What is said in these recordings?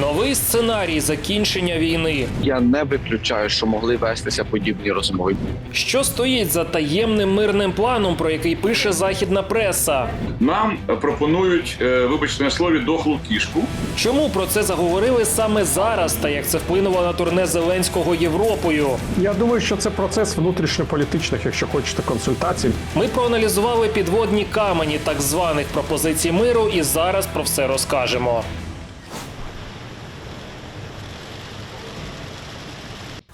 Новий сценарій закінчення війни. Я не виключаю, що могли вестися подібні розмови. Що стоїть за таємним мирним планом, про який пише західна преса? Нам пропонують, е, вибачте на слові, дохлу кішку. Чому про це заговорили саме зараз, та як це вплинуло на турне Зеленського Європою? Я думаю, що це процес внутрішньополітичних, якщо хочете, консультацій. Ми проаналізували підводні камені так званих пропозицій миру, і зараз про все розкажемо.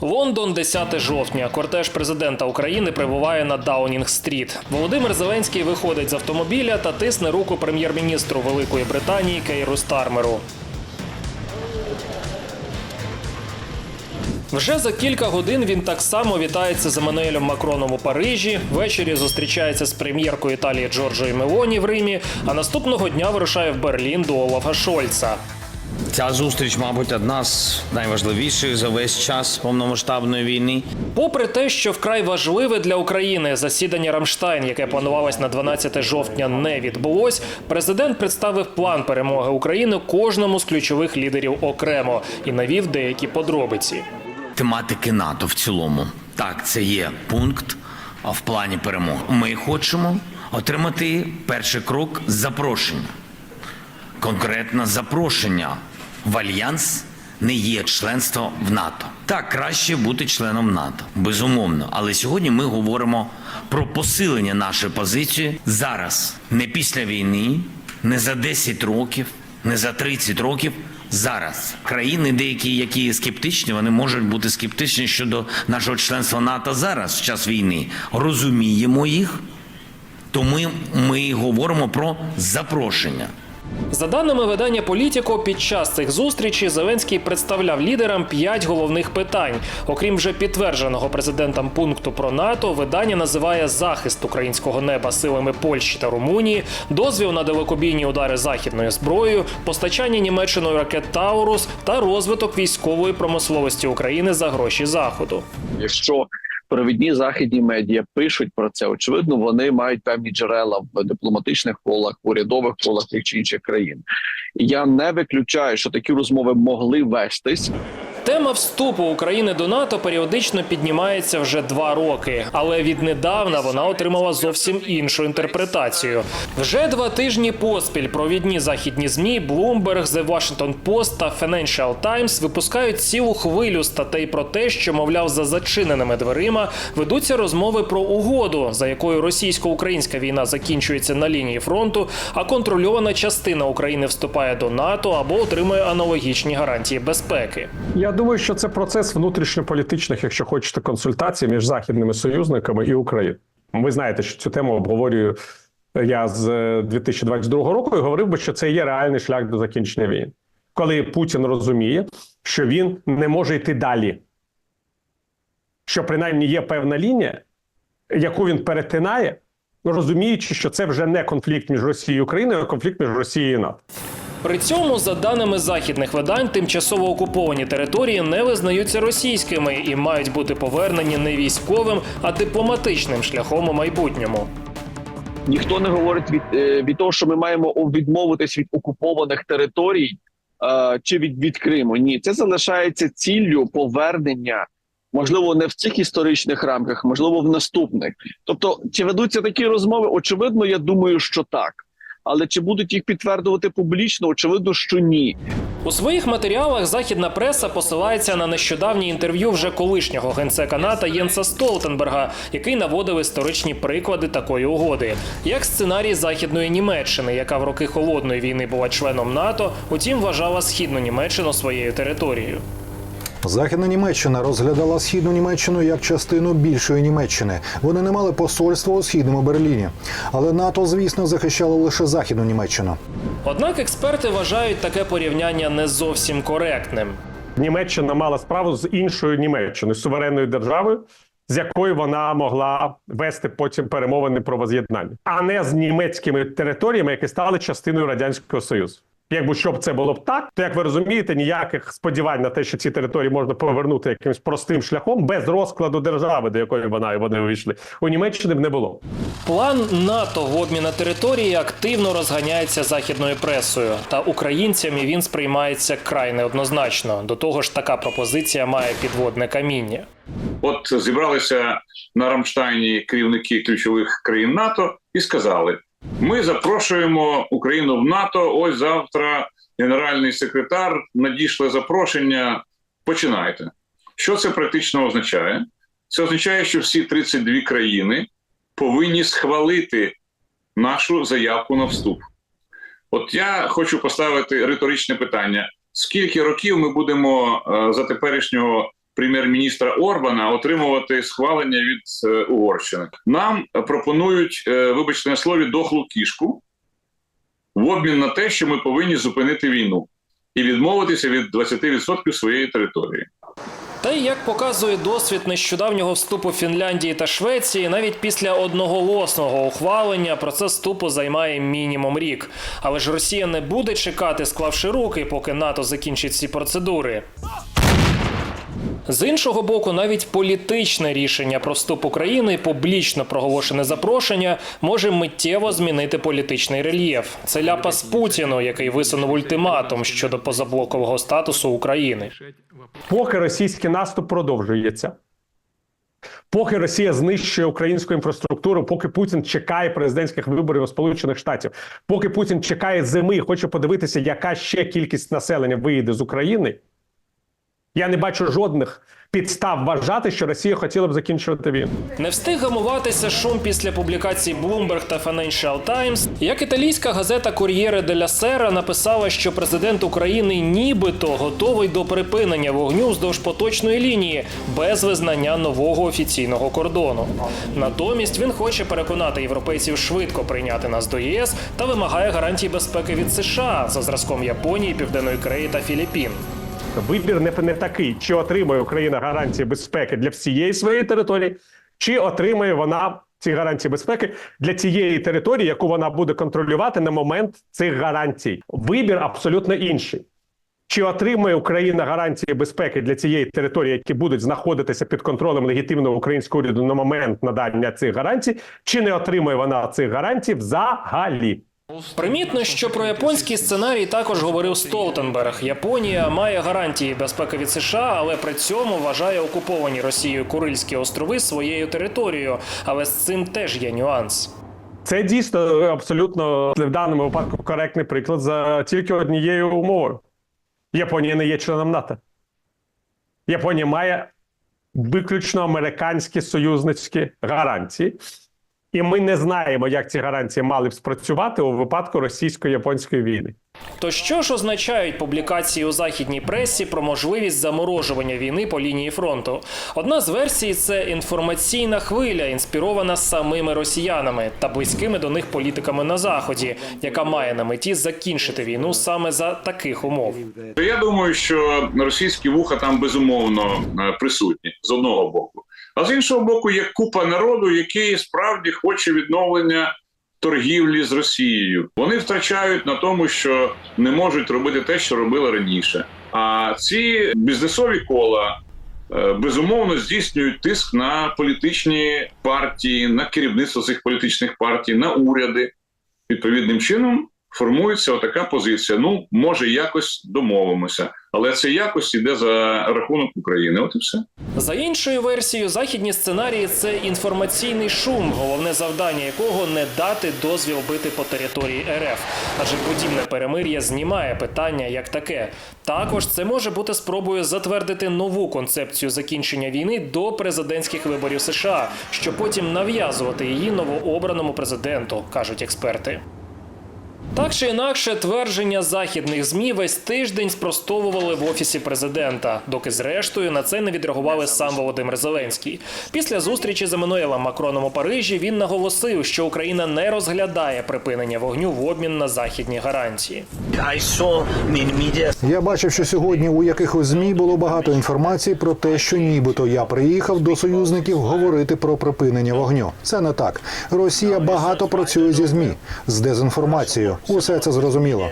Лондон, 10 жовтня. Кортеж президента України прибуває на Даунінг-стріт. Володимир Зеленський виходить з автомобіля та тисне руку прем'єр-міністру Великої Британії Кейру Стармеру. Вже за кілька годин він так само вітається з Еммануелем Макроном у Парижі. Ввечері зустрічається з прем'єркою Італії Джорджою Мелоні в Римі. А наступного дня вирушає в Берлін до Олафа Шольца. Ця зустріч, мабуть, одна з найважливіших за весь час повномасштабної війни. Попри те, що вкрай важливе для України засідання Рамштайн, яке планувалось на 12 жовтня, не відбулось. Президент представив план перемоги України кожному з ключових лідерів окремо і навів деякі подробиці. Тематики НАТО в цілому. Так, це є пункт а в плані перемоги. Ми хочемо отримати перший крок запрошення. Конкретно запрошення в альянс не є членство в НАТО. Так, краще бути членом НАТО, безумовно. Але сьогодні ми говоримо про посилення нашої позиції зараз, не після війни, не за 10 років, не за 30 років. Зараз країни, деякі, які скептичні, вони можуть бути скептичні щодо нашого членства НАТО зараз, в час війни. Розуміємо їх, тому ми говоримо про запрошення. За даними видання Політіко, під час цих зустрічей Зеленський представляв лідерам п'ять головних питань. Окрім вже підтвердженого президентом пункту про НАТО, видання називає захист українського неба силами Польщі та Румунії, дозвіл на далекобійні удари західною зброєю, постачання Німеччиною ракет Таурус та розвиток військової промисловості України за гроші заходу. Якщо провідні західні медіа пишуть про це, очевидно, вони мають певні джерела в дипломатичних колах, в урядових колах тих чи інших країн. Я не виключаю, що такі розмови могли вестись. Тема вступу України до НАТО періодично піднімається вже два роки, але віднедавна вона отримала зовсім іншу інтерпретацію. Вже два тижні поспіль провідні західні змі Bloomberg, The Washington Post та Financial Times випускають цілу хвилю статей про те, що мовляв за зачиненими дверима ведуться розмови про угоду, за якою російсько-українська війна закінчується на лінії фронту, а контрольована частина України вступає до НАТО або отримує аналогічні гарантії безпеки. Я думаю, що це процес внутрішньополітичних, якщо хочете, консультацій між західними союзниками і Україною. Ви знаєте, що цю тему обговорюю я з е, 2022 року і говорив би, що це є реальний шлях до закінчення війни, коли Путін розуміє, що він не може йти далі, що принаймні є певна лінія, яку він перетинає, розуміючи, що це вже не конфлікт між Росією і Україною, а конфлікт між Росією і НАТО. При цьому, за даними західних видань, тимчасово окуповані території не визнаються російськими і мають бути повернені не військовим, а дипломатичним шляхом у майбутньому. Ніхто не говорить від, е, від того, що ми маємо відмовитись від окупованих територій е, чи від, від Криму. Ні, це залишається ціллю повернення. Можливо, не в цих історичних рамках, можливо, в наступних. Тобто, чи ведуться такі розмови? Очевидно, я думаю, що так. Але чи будуть їх підтвердувати публічно? Очевидно, що ні. У своїх матеріалах західна преса посилається на нещодавнє інтерв'ю вже колишнього генсека НАТО Єнса Столтенберга, який наводив історичні приклади такої угоди, як сценарій західної Німеччини, яка в роки холодної війни була членом НАТО, утім вважала східну Німеччину своєю територією. Західна Німеччина розглядала східну Німеччину як частину більшої Німеччини. Вони не мали посольства у східному Берліні. Але НАТО, звісно, захищало лише західну Німеччину. Однак експерти вважають таке порівняння не зовсім коректним. Німеччина мала справу з іншою Німеччиною, суверенною державою, з якою вона могла вести потім перемовини про воз'єднання, а не з німецькими територіями, які стали частиною радянського союзу. Якби щоб це було б так, то як ви розумієте, ніяких сподівань на те, що ці території можна повернути якимось простим шляхом без розкладу держави, до якої вона і вони увійшли, у Німеччини б не було. План НАТО в обміна території активно розганяється західною пресою, та українцями він сприймається край неоднозначно. До того ж, така пропозиція має підводне каміння. От зібралися на Рамштайні керівники ключових країн НАТО і сказали: ми запрошуємо Україну в НАТО. Ось завтра генеральний секретар надійшле запрошення. Починайте. Що це практично означає? Це означає, що всі 32 країни повинні схвалити нашу заявку на вступ. От я хочу поставити риторичне питання: скільки років ми будемо е, за теперішнього прем'єр-міністра Орбана отримувати схвалення від е, Угорщини? Нам пропонують, е, вибачте на слові, дохлу кішку в обмін на те, що ми повинні зупинити війну і відмовитися від 20% своєї території. Та й як показує досвід нещодавнього вступу Фінляндії та Швеції, навіть після одноголосного ухвалення процес вступу займає мінімум рік. Але ж Росія не буде чекати, склавши руки, поки НАТО закінчить ці процедури. З іншого боку, навіть політичне рішення про вступ України, публічно проголошене запрошення, може миттєво змінити політичний рельєф. Це ляпас Путіну, який висунув ультиматум щодо позаблокового статусу України. Поки російський наступ продовжується, поки Росія знищує українську інфраструктуру, поки Путін чекає президентських виборів у Сполучених Штатів, поки Путін чекає зими хоче подивитися, яка ще кількість населення виїде з України. Я не бачу жодних підстав вважати, що Росія хотіла б закінчувати війну. Не встиг гамуватися шум після публікацій Bloomberg та Financial Times, як італійська газета Corriere della Sera написала, що президент України нібито готовий до припинення вогню вздовж поточної лінії без визнання нового офіційного кордону. Натомість він хоче переконати європейців швидко прийняти нас до ЄС та вимагає гарантій безпеки від США за зразком Японії, Південної Кореї та Філіппін. Вибір не, не такий, чи отримує Україна гарантії безпеки для всієї своєї території, чи отримує вона ці гарантії безпеки для тієї території, яку вона буде контролювати на момент цих гарантій. Вибір абсолютно інший. Чи отримує Україна гарантії безпеки для цієї території, які будуть знаходитися під контролем легітимного українського уряду на момент надання цих гарантій, чи не отримує вона цих гарантій взагалі? Примітно, що про японський сценарій також говорив Столтенберг. Японія має гарантії безпеки від США, але при цьому вважає окуповані Росією Курильські острови своєю територією. Але з цим теж є нюанс. Це дійсно абсолютно в даному випадку коректний приклад за тільки однією умовою. Японія не є членом НАТО. Японія має виключно американські союзницькі гарантії. І ми не знаємо, як ці гарантії мали б спрацювати у випадку російсько-японської війни. То що ж означають публікації у західній пресі про можливість заморожування війни по лінії фронту? Одна з версій це інформаційна хвиля, інспірована самими росіянами та близькими до них політиками на заході, яка має на меті закінчити війну саме за таких умов. То я думаю, що російські вуха там безумовно присутні з одного боку. А з іншого боку, є купа народу, який справді хоче відновлення торгівлі з Росією. Вони втрачають на тому, що не можуть робити те, що робили раніше. А ці бізнесові кола е, безумовно здійснюють тиск на політичні партії, на керівництво цих політичних партій, на уряди. Відповідним чином формується отака позиція. Ну, може, якось домовимося, але це якось іде за рахунок України. От і все. За іншою версією, західні сценарії це інформаційний шум, головне завдання якого не дати дозвіл бити по території РФ, адже подібне перемир'я знімає питання як таке. Також це може бути спробою затвердити нову концепцію закінчення війни до президентських виборів США, щоб потім нав'язувати її новообраному президенту, кажуть експерти. Так чи інакше, твердження західних змі весь тиждень спростовували в офісі президента, доки зрештою на це не відреагували сам Володимир Зеленський. Після зустрічі з Еммануелем Макроном у Парижі він наголосив, що Україна не розглядає припинення вогню в обмін на західні гарантії. Я бачив, що сьогодні у якихось змі було багато інформації про те, що нібито я приїхав до союзників говорити про припинення вогню. Це не так. Росія багато працює зі змі з дезінформацією. Усе це зрозуміло.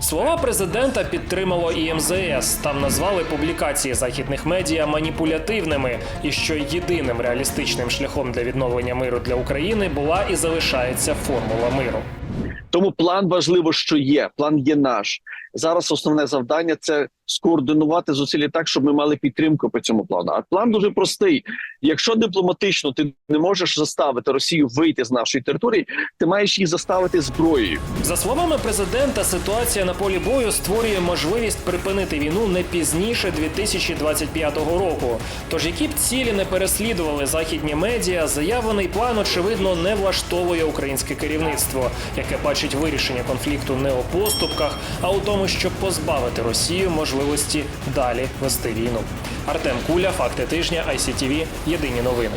Слова президента підтримало і МЗС. Там назвали публікації західних медіа маніпулятивними, і що єдиним реалістичним шляхом для відновлення миру для України була і залишається формула миру. Тому план важливо, що є. План є наш. Зараз основне завдання це скоординувати зусилля так, щоб ми мали підтримку по цьому плану. А план дуже простий. Якщо дипломатично ти не можеш заставити Росію вийти з нашої території, ти маєш її заставити зброєю. За словами президента, ситуація на полі бою створює можливість припинити війну не пізніше 2025 року. Тож які б цілі не переслідували західні медіа, заявлений план очевидно не влаштовує українське керівництво, яке бачить вирішення конфлікту не у поступках, а у тому, щоб позбавити Росію можливості далі вести війну. Артем Куля, факти тижня, ICTV, Єдині новини.